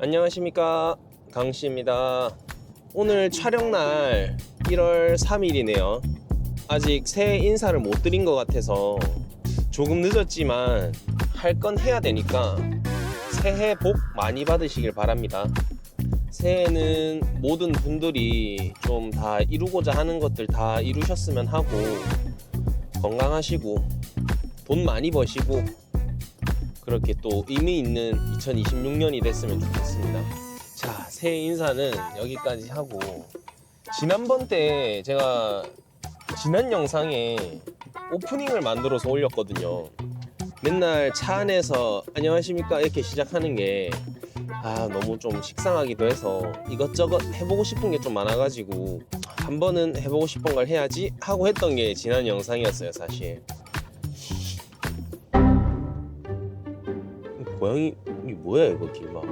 안녕하십니까. 강씨입니다. 오늘 촬영날 1월 3일이네요. 아직 새해 인사를 못 드린 것 같아서 조금 늦었지만 할 건 해야 되니까 새해 복 많이 받으시길 바랍니다. 새해는 모든 분들이 좀 다 이루고자 하는 것들 다 이루셨으면 하고 건강하시고 돈 많이 버시고 그렇게 또 의미 있는 2026년이 됐으면 좋겠습니다. 자, 새해 인사는 여기까지 하고 지난번 때 제가 지난 영상에 오프닝을 만들어서 올렸거든요. 맨날 차 안에서 안녕하십니까 이렇게 시작하는 게 아, 너무 좀 식상하기도 해서 이것저것 해보고 싶은 게 좀 많아가지고 한 번은 해보고 싶은 걸 해야지 하고 했던 게 지난 영상이었어요, 사실. 고양이 이 뭐야 이거? 길막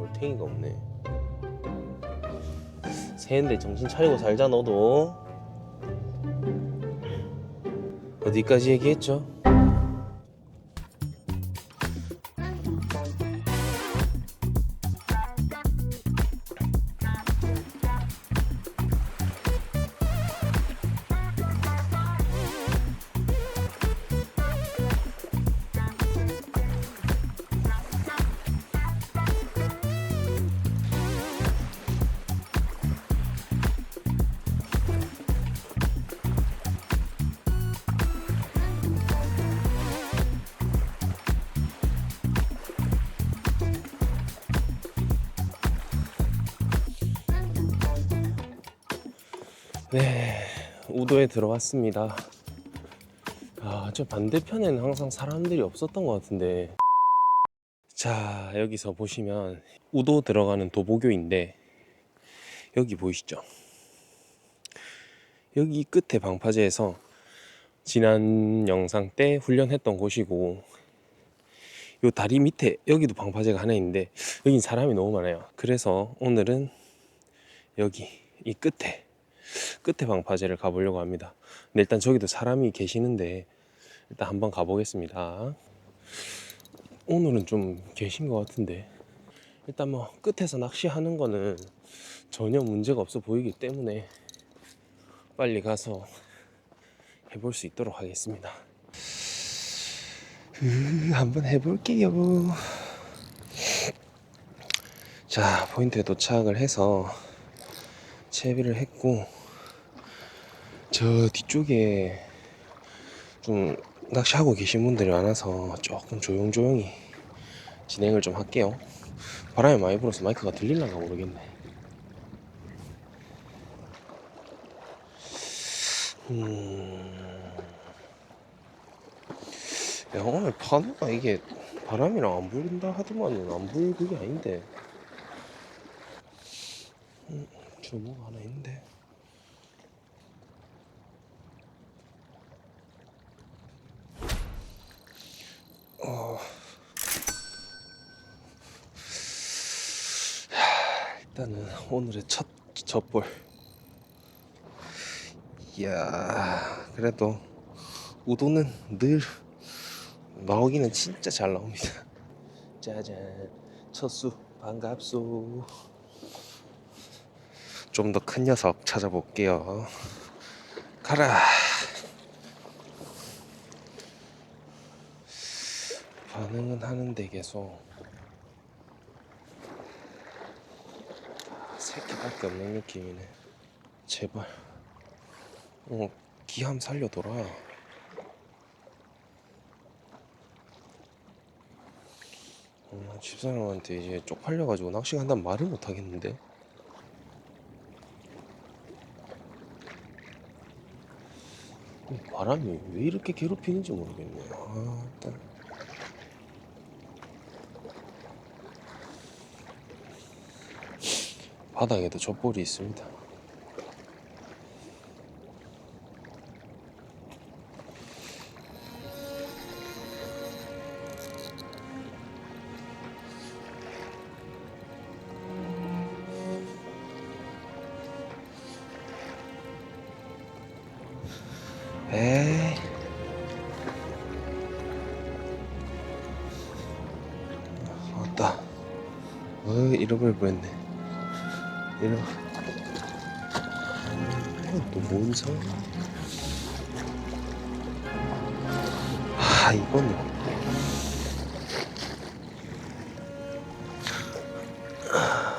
올탱이가 없네. 새해인데 정신 차리고 살자 너도. 어디까지 얘기했죠? 네 우도에 들어왔습니다. 아 저 반대편에는 항상 사람들이 없었던 것 같은데. 자 여기서 보시면 우도 들어가는 도보교인데 여기 보이시죠? 여기 끝에 방파제에서 지난 영상 때 훈련했던 곳이고 요 다리 밑에 여기도 방파제가 하나 있는데 여긴 사람이 너무 많아요. 그래서 오늘은 여기 이 끝에 끝에 방파제를 가보려고 합니다. 근데 일단 저기도 사람이 계시는데 일단 한번 가보겠습니다. 오늘은 좀 계신 것 같은데. 일단 뭐 끝에서 낚시하는 거는 전혀 문제가 없어 보이기 때문에 빨리 가서 해볼 수 있도록 하겠습니다. 으, 한번 해볼게요. 자 포인트에 도착을 해서 채비를 했고 저 뒤쪽에 좀 낚시하고 계신 분들이 많아서 조금 조용조용히 진행을 좀 할게요. 바람이 많이 불어서 마이크가 들릴란가 모르겠네. 음... 야 오늘 파도가 이게 바람이랑 안 불린다 하더만은 안 불 그게 아닌데. 음, 저 뭐가 하나 있는데. 어... 하, 일단은 오늘의 첫 젖볼. 이야 그래도 우도는 늘 나오기는 진짜 잘 나옵니다. 짜잔. 첫수 반갑소 좀 더 큰 녀석 찾아볼게요. 가라. 반응은 하는데 계속. 새끼밖에 없는 느낌이네. 제발. 어 기함 살려둬라. 어, 집사람한테 이제 쪽팔려가지고 낚시 간다는 말을 못하겠는데 바람이 왜 이렇게 괴롭히는지 모르겠네 아 일단 바닥에도 젖볼이 있습니다 잃어버릴 뻔했네. 잃어. 또뭔 상황? 아, 이건. 하,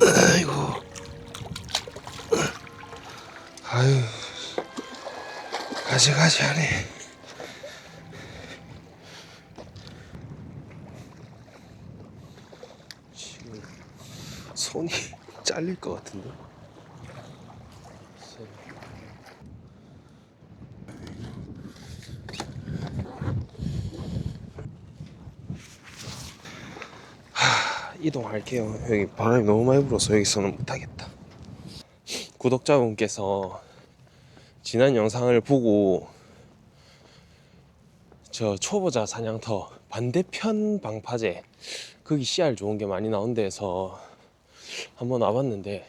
아이고. 아유. 가지가지 하네. 지금 손이 잘릴 것 같은데. 이동할게요. 여기 바람이 너무 많이 불어서 여기서는 못하겠다. 구독자분께서 지난 영상을 보고 저 초보자 사냥터 반대편 방파제 거기 씨알 좋은 게 많이 나온 데서 한번 와봤는데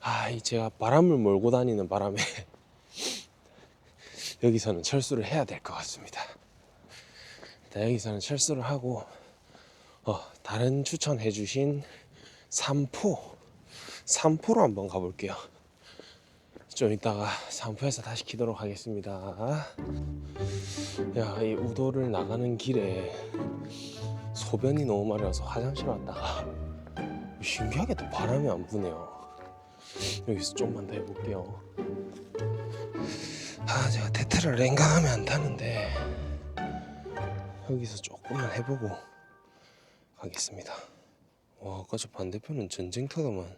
아, 이 제가 바람을 몰고 다니는 바람에 여기서는 철수를 해야 될 것 같습니다. 일단 여기서는 철수를 하고 어, 다른 추천해 주신 삼포 삼포로 한번 가볼게요. 좀 이따가 삼포에서 다시 키도록 하겠습니다. 야, 이 우도를 나가는 길에 소변이 너무 마려워서 화장실 왔다가 신기하게도 바람이 안 부네요. 여기서 좀만 더 해볼게요. 아, 제가 테트를 랭강하면 안 타는데 여기서 조금만 해보고 가겠습니다. 와, 아까 저 반대편은 전쟁터더만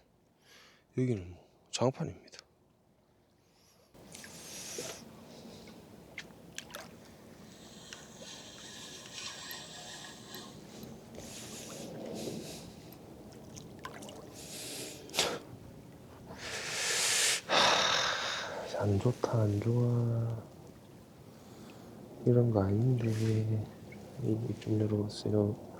여기는 뭐 장판입니다. 하, 안 좋다 안 좋아 이런 거 아닌데 이좀 내려왔어요.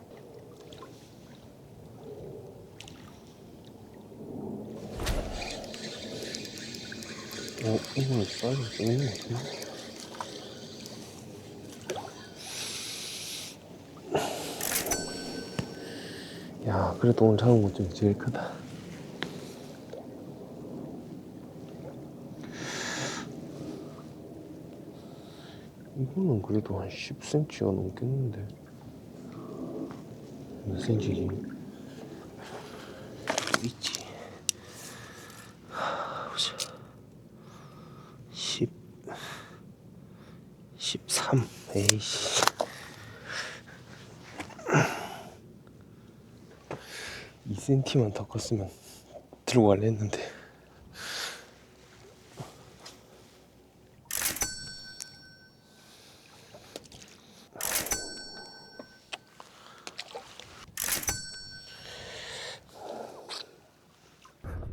어, 이거는 좀 있는 것 같은데? 야, 그래도 오늘 잡은 것 중에 제일 크다. 이거는 그래도 한 10cm가 넘겠는데. 몇 cm지? 있지. 하, 보자. 10 13 에이씨 2cm만 더 컸으면 들고 갈래 했는데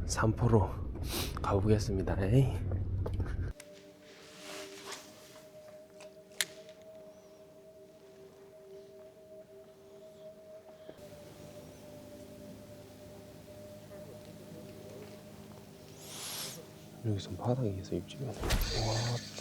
삼포로 가보겠습니다. 에이. 여기서 바닥에서 장난 아니야.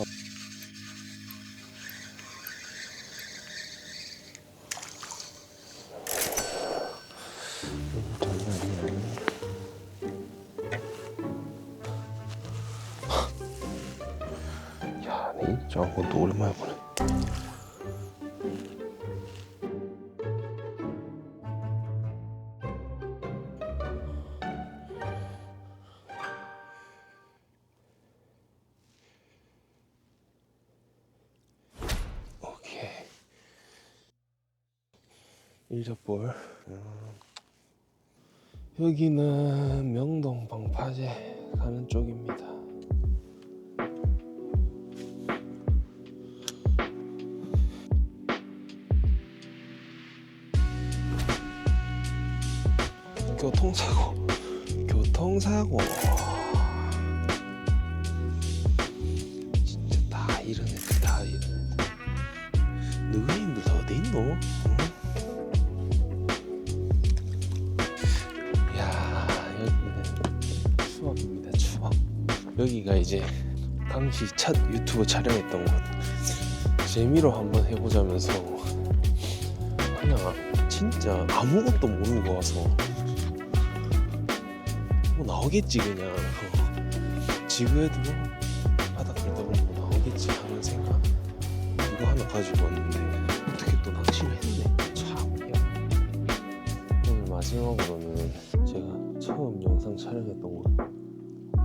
야, 내 입장 건또 오랜만에 보네. 일접볼. 음. 여기는 명동 방파제 가는 쪽입니다. 교통사고, 교통사고. 여기가 이제 당시 첫 유튜브 촬영했던 곳. 재미로 한번 해보자면서 그냥 진짜 아무것도 모르고 와서 뭐 나오겠지 그냥. 어. 지구에도 바닥 들다 보면 뭐 나오겠지 하는 생각. 이거 하나 가지고 왔는데 어떻게 또 낚시를 했네. 참. 오늘 마지막으로는 제가 처음 영상 촬영했던 곳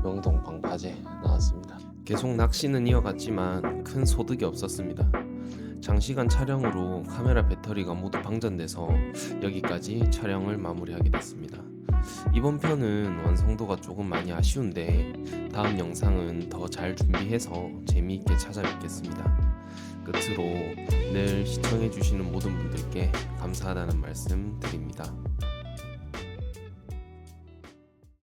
명동 방파제 나왔습니다 계속 낚시는 이어갔지만 큰 소득이 없었습니다 장시간 촬영으로 카메라 배터리가 모두 방전돼서 여기까지 촬영을 마무리하게 됐습니다 이번 편은 완성도가 조금 많이 아쉬운데 다음 영상은 더 잘 준비해서 재미있게 찾아뵙겠습니다. 끝으로 늘 시청해주시는 모든 분들께 감사하다는 말씀 드립니다.